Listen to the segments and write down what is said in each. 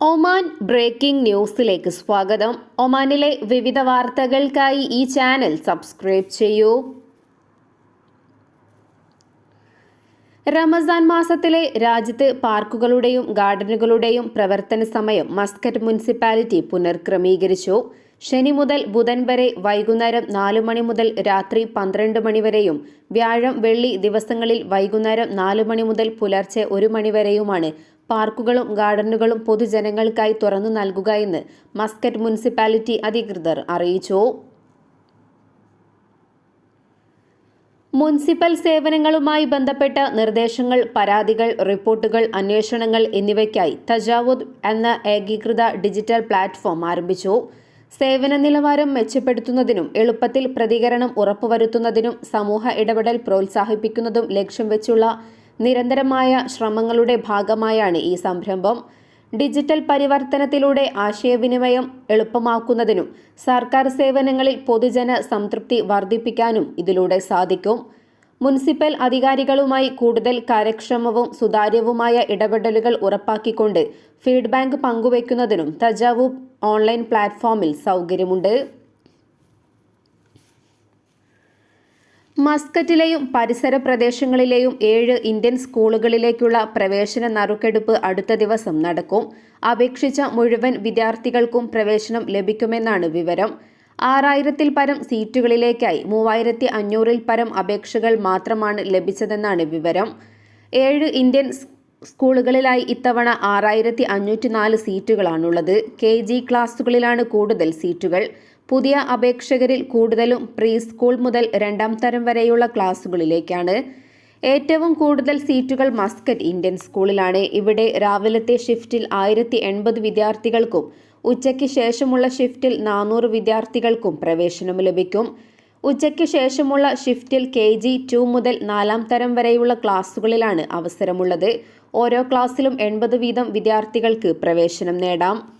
Oman breaking ന്യൂസിലേക്ക് സ്വാഗതം. ഒമാനിലെ വിവിധ വാർത്തകൾക്കായി ഈ ചാനൽ സബ്സ്ക്രൈബ് ചെയ്യൂ. റമസാൻ മാസത്തിലെ രാജ്യത്ത് പാർക്കുകളുടെയും ഗാർഡനുകളുടെയും പ്രവർത്തന സമയം മസ്കറ്റ് മുനിസിപ്പാലിറ്റി പുനർക്രമീകരിച്ചു. ശനി മുതൽ ബുധൻ വരെ വൈകുന്നേരം നാലു മണി മുതൽ രാത്രി പന്ത്രണ്ട് മണിവരെയും വ്യാഴം വെള്ളി ദിവസങ്ങളിൽ വൈകുന്നേരം നാലു മണി മുതൽ പുലർച്ചെ ഒരു മണി വരെയുമാണ് പാർക്കുകളും ഗാർഡനുകളും പൊതുജനങ്ങൾക്കായി തുറന്നു നൽകുക എന്ന് മസ്കറ്റ് മുനിസിപ്പാലിറ്റി അധികൃതർ അറിയിച്ചു. മുനിസിപ്പൽ സേവനങ്ങളുമായി ബന്ധപ്പെട്ട നിർദ്ദേശങ്ങൾ പരാതികൾ റിപ്പോർട്ടുകൾ അന്വേഷണങ്ങൾ എന്നിവയ്ക്കായി തജാവുദ് എന്ന ഏകീകൃത ഡിജിറ്റൽ പ്ലാറ്റ്ഫോം ആരംഭിച്ചു. സേവന നിലവാരം മെച്ചപ്പെടുത്തുന്നതിനും എളുപ്പത്തിൽ പ്രതികരണം ഉറപ്പുവരുത്തുന്നതിനും സമൂഹ ഇടപെടൽ പ്രോത്സാഹിപ്പിക്കുന്നതും ലക്ഷ്യം വെച്ചുള്ള നിരന്തരമായ ശ്രമങ്ങളുടെ ഭാഗമായാണ് ഈ സംരംഭം. ഡിജിറ്റൽ പരിവർത്തനത്തിലൂടെ ആശയവിനിമയം എളുപ്പമാക്കുന്നതിനും സർക്കാർ സേവനങ്ങളിൽ പൊതുജന സംതൃപ്തി വർദ്ധിപ്പിക്കാനും ഇതിലൂടെ സാധിക്കും. മുനിസിപ്പൽ അധികാരികളുമായി കൂടുതൽ കാര്യക്ഷമവും സുതാര്യവുമായ ഇടപെടലുകൾ ഉറപ്പാക്കിക്കൊണ്ട് ഫീഡ്ബാക്ക് പങ്കുവയ്ക്കുന്നതിനും തജാവൂബ് ഓൺലൈൻ പ്ലാറ്റ്ഫോമിൽ സൗകര്യമുണ്ട്. മസ്കറ്റിലെയും പരിസര പ്രദേശങ്ങളിലെയും ഏഴ് ഇന്ത്യൻ സ്കൂളുകളിലേക്കുള്ള പ്രവേശന നറുക്കെടുപ്പ് അടുത്ത ദിവസം നടക്കും. അപേക്ഷിച്ച മുഴുവൻ വിദ്യാർത്ഥികൾക്കും പ്രവേശനം ലഭിക്കുമെന്നാണ് വിവരം. ആറായിരത്തിൽ പരം സീറ്റുകളിലേക്കായി മൂവായിരത്തി അഞ്ഞൂറിൽ പരം അപേക്ഷകൾ മാത്രമാണ് ലഭിച്ചതെന്നാണ് വിവരം. ഏഴ് ഇന്ത്യൻ സ്കൂളുകളിലായി ഇത്തവണ ആറായിരത്തി അഞ്ഞൂറ്റി നാല് സീറ്റുകളാണുള്ളത്. കെ ജി ക്ലാസുകളിലാണ് കൂടുതൽ സീറ്റുകൾ. പുതിയ അപേക്ഷകരിൽ കൂടുതലും പ്രീ സ്കൂൾ മുതൽ രണ്ടാം തരം വരെയുള്ള ക്ലാസ്സുകളിലേക്കാണ് ഏറ്റവും കൂടുതൽ സീറ്റുകൾ മസ്കറ്റ് ഇന്ത്യൻ സ്കൂളിലാണ്. ഇവിടെ രാവിലത്തെ ഷിഫ്റ്റിൽ ആയിരത്തി എൺപത് വിദ്യാർത്ഥികൾക്കും ഉച്ചയ്ക്ക് ശേഷമുള്ള ഷിഫ്റ്റിൽ നാനൂറ് വിദ്യാർത്ഥികൾക്കും പ്രവേശനം ലഭിക്കും. ഉച്ചയ്ക്ക് ശേഷമുള്ള ഷിഫ്റ്റിൽ കെ ജി ടു മുതൽ നാലാം തരം വരെയുള്ള ക്ലാസ്സുകളിലാണ് അവസരമുള്ളത്. ഓരോ ക്ലാസ്സിലും എൺപത് വീതം വിദ്യാർത്ഥികൾക്ക് പ്രവേശനം നേടാം.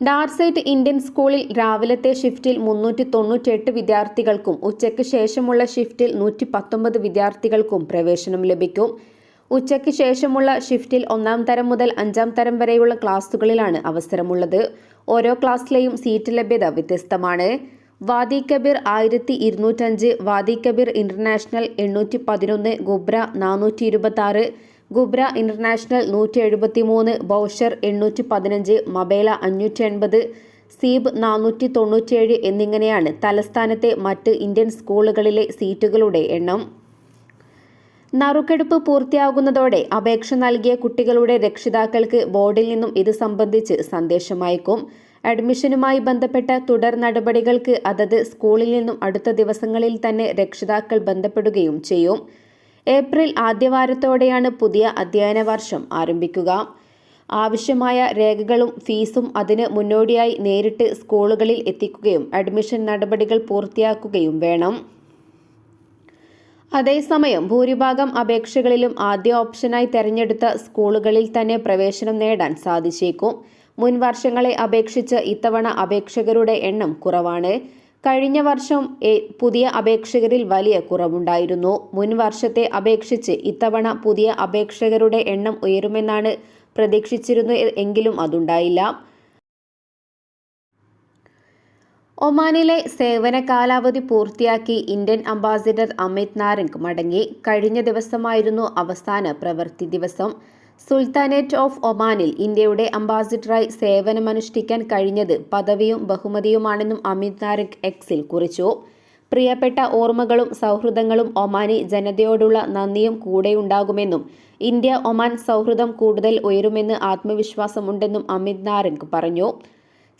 ഡാർസൈറ്റ് ഇന്ത്യൻ സ്കൂളിൽ രാവിലത്തെ ഷിഫ്റ്റിൽ മുന്നൂറ്റി തൊണ്ണൂറ്റിയെട്ട് വിദ്യാർത്ഥികൾക്കും ഉച്ചയ്ക്ക് ശേഷമുള്ള ഷിഫ്റ്റിൽ നൂറ്റി പത്തൊമ്പത് വിദ്യാർത്ഥികൾക്കും പ്രവേശനം ലഭിക്കും. ഉച്ചയ്ക്ക് ശേഷമുള്ള ഷിഫ്റ്റിൽ ഒന്നാം തരം മുതൽ അഞ്ചാം തരം വരെയുള്ള ക്ലാസുകളിലാണ് അവസരമുള്ളത്. ഓരോ ക്ലാസ്സിലെയും സീറ്റ് ലഭ്യത വ്യത്യസ്തമാണ്. വാദി കബീർ ആയിരത്തി ഇരുന്നൂറ്റഞ്ച് വാദി കബീർ ഇന്റർനാഷണൽ എണ്ണൂറ്റി പതിനൊന്ന് ഗുബ്ര നാനൂറ്റി ഇരുപത്തി ഗുബ്ര ഇന്റർനാഷണൽ നൂറ്റി എഴുപത്തി മൂന്ന് ബൗഷർ എണ്ണൂറ്റി പതിനഞ്ച് മബേല അഞ്ഞൂറ്റി എൺപത് സീബ് നാനൂറ്റി തൊണ്ണൂറ്റിയേഴ് എന്നിങ്ങനെയാണ് തലസ്ഥാനത്തെ മറ്റ് ഇന്ത്യൻ സ്കൂളുകളിലെ സീറ്റുകളുടെ എണ്ണം. നറുക്കെടുപ്പ് പൂർത്തിയാകുന്നതോടെ അപേക്ഷ നൽകിയ കുട്ടികളുടെ രക്ഷിതാക്കൾക്ക് ബോർഡിൽ നിന്നും ഇത് സംബന്ധിച്ച് സന്ദേശമയക്കും. അഡ്മിഷനുമായി ബന്ധപ്പെട്ട തുടർ നടപടികൾക്ക് അതത് സ്കൂളിൽ നിന്നും അടുത്ത ദിവസങ്ങളിൽ തന്നെ രക്ഷിതാക്കൾ ബന്ധപ്പെടുകയും ചെയ്യും. ഏപ്രിൽ ആദ്യവാരത്തോടെയാണ് പുതിയ അധ്യയന വർഷം ആരംഭിക്കുക. ആവശ്യമായ രേഖകളും ഫീസും അതിന് മുന്നോടിയായി നേരിട്ട് സ്കൂളുകളിൽ എത്തിക്കുകയും അഡ്മിഷൻ നടപടികൾ പൂർത്തിയാക്കുകയും വേണം. അതേസമയം ഭൂരിഭാഗം അപേക്ഷകളിലും ആദ്യ ഓപ്ഷനായി തെരഞ്ഞെടുത്ത സ്കൂളുകളിൽ തന്നെ പ്രവേശനം നേടാൻ സാധിച്ചേക്കും. മുൻ വർഷങ്ങളെ അപേക്ഷിച്ച് ഇത്തവണ അപേക്ഷകരുടെ എണ്ണം കുറവാണ്. കഴിഞ്ഞ വർഷം പുതിയ അപേക്ഷകരിൽ വലിയ കുറവുണ്ടായിരുന്നു. മുൻ വർഷത്തെ അപേക്ഷിച്ച് ഇത്തവണ പുതിയ അപേക്ഷകരുടെ എണ്ണം ഉയരുമെന്നാണ് പ്രതീക്ഷിച്ചിരുന്നു എങ്കിലും അതുണ്ടായില്ല. ഒമാനിലെ സേവന കാലാവധി പൂർത്തിയാക്കി ഇന്ത്യൻ അംബാസിഡർ അമിത് നാരംഗ് മടങ്ങി. കഴിഞ്ഞ ദിവസമായിരുന്നു അവസാന പ്രവൃത്തി ദിവസം. സുൽത്താനേറ്റ് ഓഫ് ഒമാനിൽ ഇന്ത്യയുടെ അംബാസിഡറായി സേവനമനുഷ്ഠിക്കാൻ കഴിഞ്ഞത് പദവിയും ബഹുമതിയുമാണെന്നും അമിത് നാരക് എക്സിൽ കുറിച്ചു. പ്രിയപ്പെട്ട ഓർമ്മകളും സൗഹൃദങ്ങളും ഒമാനി ജനതയോടുള്ള നന്ദിയും കൂടെയുണ്ടാകുമെന്നും ഇന്ത്യ ഒമാൻ സൗഹൃദം കൂടുതൽ ഉയരുമെന്ന് ആത്മവിശ്വാസമുണ്ടെന്നും അമിത് നാരംഗ് പറഞ്ഞു.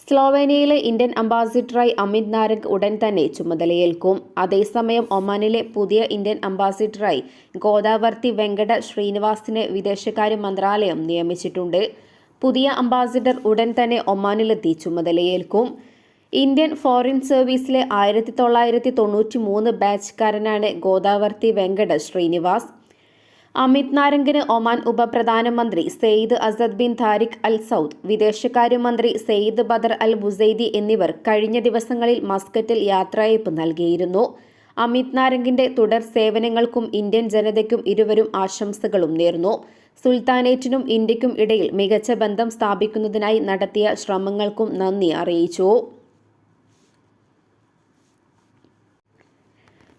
സ്ലോവേനിയയിലെ ഇന്ത്യൻ അംബാസിഡറായി അമിത് നാരംഗ് ഉടൻ തന്നെ ചുമതലയേൽക്കും. അതേസമയം ഒമാനിലെ പുതിയ ഇന്ത്യൻ അംബാസിഡറായി ഗോദാവർത്തി വെങ്കട ശ്രീനിവാസിനെ വിദേശകാര്യ മന്ത്രാലയം നിയമിച്ചിട്ടുണ്ട്. പുതിയ അംബാസിഡർ ഉടൻ തന്നെ ഒമാനിലെത്തി ചുമതലയേൽക്കും. ഇന്ത്യൻ ഫോറിൻ സർവീസിലെ ആയിരത്തി തൊള്ളായിരത്തി തൊണ്ണൂറ്റി മൂന്ന് ബാച്ചുകാരനാണ് ഗോദാവർത്തി വെങ്കട ശ്രീനിവാസ്. അമിത് നാരംഗിന് ഒമാൻ ഉപപ്രധാനമന്ത്രി Sayyid Asad bin Tariq al Said വിദേശകാര്യമന്ത്രി സെയ്ദ് ബദർ അൽ ബുസൈദി എന്നിവർ കഴിഞ്ഞ ദിവസങ്ങളിൽ മസ്കറ്റിൽ യാത്രയയപ്പ് നൽകിയിരുന്നു. അമിത് നാരംഗിന്റെ തുടർ സേവനങ്ങൾക്കും ഇന്ത്യൻ ജനതയ്ക്കും ഇരുവരും ആശംസകളും നേർന്നു. സുൽത്താനേറ്റിനും ഇന്ത്യക്കും ഇടയിൽ മികച്ച ബന്ധം സ്ഥാപിക്കുന്നതിനായി നടത്തിയ ശ്രമങ്ങൾക്കും നന്ദി അറിയിച്ചു.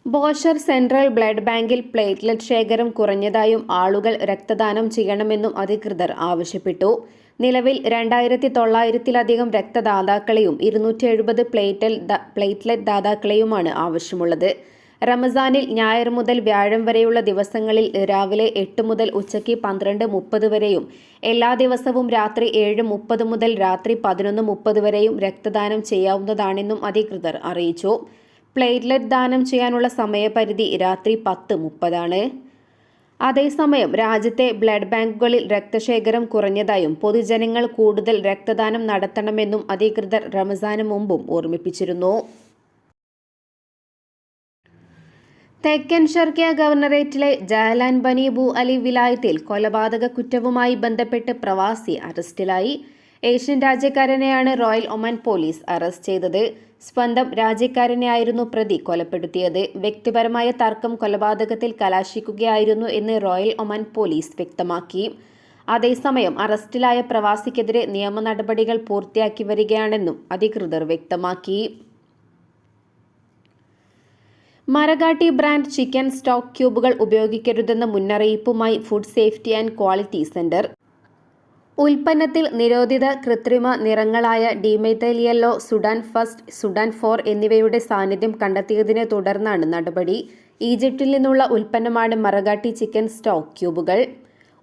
ബോഷർ സെൻട്രൽ ബ്ലഡ് ബാങ്കിൽ പ്ലേറ്റ്ലെറ്റ് ശേഖരം കുറഞ്ഞതായും ആളുകൾ രക്തദാനം ചെയ്യണമെന്നും അധികൃതർ ആവശ്യപ്പെട്ടു. നിലവിൽ രണ്ടായിരത്തി തൊള്ളായിരത്തിലധികം രക്തദാതാക്കളെയും ഇരുന്നൂറ്റി എഴുപത് പ്ലേറ്റൽ പ്ലേറ്റ്ലെറ്റ് ദാതാക്കളെയുമാണ് ആവശ്യമുള്ളത്. റമസാനിൽ ഞായർ മുതൽ വ്യാഴം വരെയുള്ള ദിവസങ്ങളിൽ രാവിലെ എട്ട് മുതൽ ഉച്ചയ്ക്ക് പന്ത്രണ്ട് മുപ്പത് വരെയും എല്ലാ ദിവസവും രാത്രി ഏഴ് മുപ്പത് മുതൽ രാത്രി പതിനൊന്ന് മുപ്പത് വരെയും രക്തദാനം ചെയ്യാവുന്നതാണെന്നും അധികൃതർ അറിയിച്ചു. പ്ലേറ്റ്ലെറ്റ് ദാനം ചെയ്യാനുള്ള സമയപരിധി രാത്രി പത്ത് മുപ്പതാണ്. അതേസമയം രാജ്യത്തെ ബ്ലഡ് ബാങ്കുകളിൽ രക്തശേഖരം കുറഞ്ഞതായും പൊതുജനങ്ങൾ കൂടുതൽ രക്തദാനം നടത്തണമെന്നും അധികൃതർ റമസാന് മുമ്പും ഓർമ്മിപ്പിച്ചിരുന്നു. തെക്കൻ ഷർക്കിയ ഗവർണറേറ്റിലെ ജഹലാൻ ബനി ബു അലി വിലായത്തിൽ കൊലപാതക കുറ്റവുമായി ബന്ധപ്പെട്ട് പ്രവാസി അറസ്റ്റിലായി. ഏഷ്യൻ രാജ്യക്കാരനെയാണ് റോയൽ ഒമാൻ പോലീസ് അറസ്റ്റ് ചെയ്തത്. സ്വന്തം രാജ്യക്കാരനെയായിരുന്നു പ്രതി കൊലപ്പെടുത്തിയത്. വ്യക്തിപരമായ തർക്കം കൊലപാതകത്തിൽ കലാശിക്കുകയായിരുന്നു എന്ന് റോയൽ ഒമാൻ പോലീസ് വ്യക്തമാക്കി. അതേസമയം അറസ്റ്റിലായ പ്രവാസിക്കെതിരെ നിയമ നടപടികൾ പൂർത്തിയാക്കി വരികയാണെന്നും അധികൃതർ വ്യക്തമാക്കി. മരകാട്ടി ബ്രാൻഡ് ചിക്കൻ സ്റ്റോക്ക് ക്യൂബുകൾ ഉപയോഗിക്കരുതെന്ന മുന്നറിയിപ്പുമായി food safety and quality centre ഉൽപ്പന്നത്തിൽ നിരോധിത കൃത്രിമ നിറങ്ങളായ ഡിമെത്തേലിയല്ലോ yellow Sudan first Sudan four എന്നിവയുടെ സാന്നിധ്യം കണ്ടെത്തിയതിനെ തുടർന്നാണ് നടപടി. ഈജിപ്തിൽ നിന്നുള്ള ഉൽപ്പന്നമാണ് മറഗാട്ടി ചിക്കൻ സ്റ്റോക്ക് ക്യൂബുകൾ.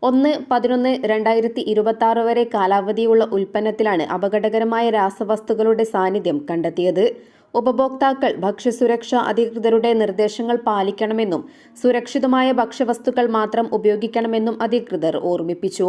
ഒന്ന് പതിനൊന്ന് രണ്ടായിരത്തി ഇരുപത്തി ആറ് വരെ കാലാവധിയുള്ള ഉൽപ്പന്നത്തിലാണ് അപകടകരമായ രാസവസ്തുക്കളുടെ സാന്നിധ്യം കണ്ടെത്തിയത്. ഉപഭോക്താക്കൾ ഭക്ഷ്യസുരക്ഷാ അധികൃതരുടെ നിർദ്ദേശങ്ങൾ പാലിക്കണമെന്നും സുരക്ഷിതമായ ഭക്ഷ്യവസ്തുക്കൾ മാത്രം ഉപയോഗിക്കണമെന്നും അധികൃതർ ഓർമ്മിപ്പിച്ചു.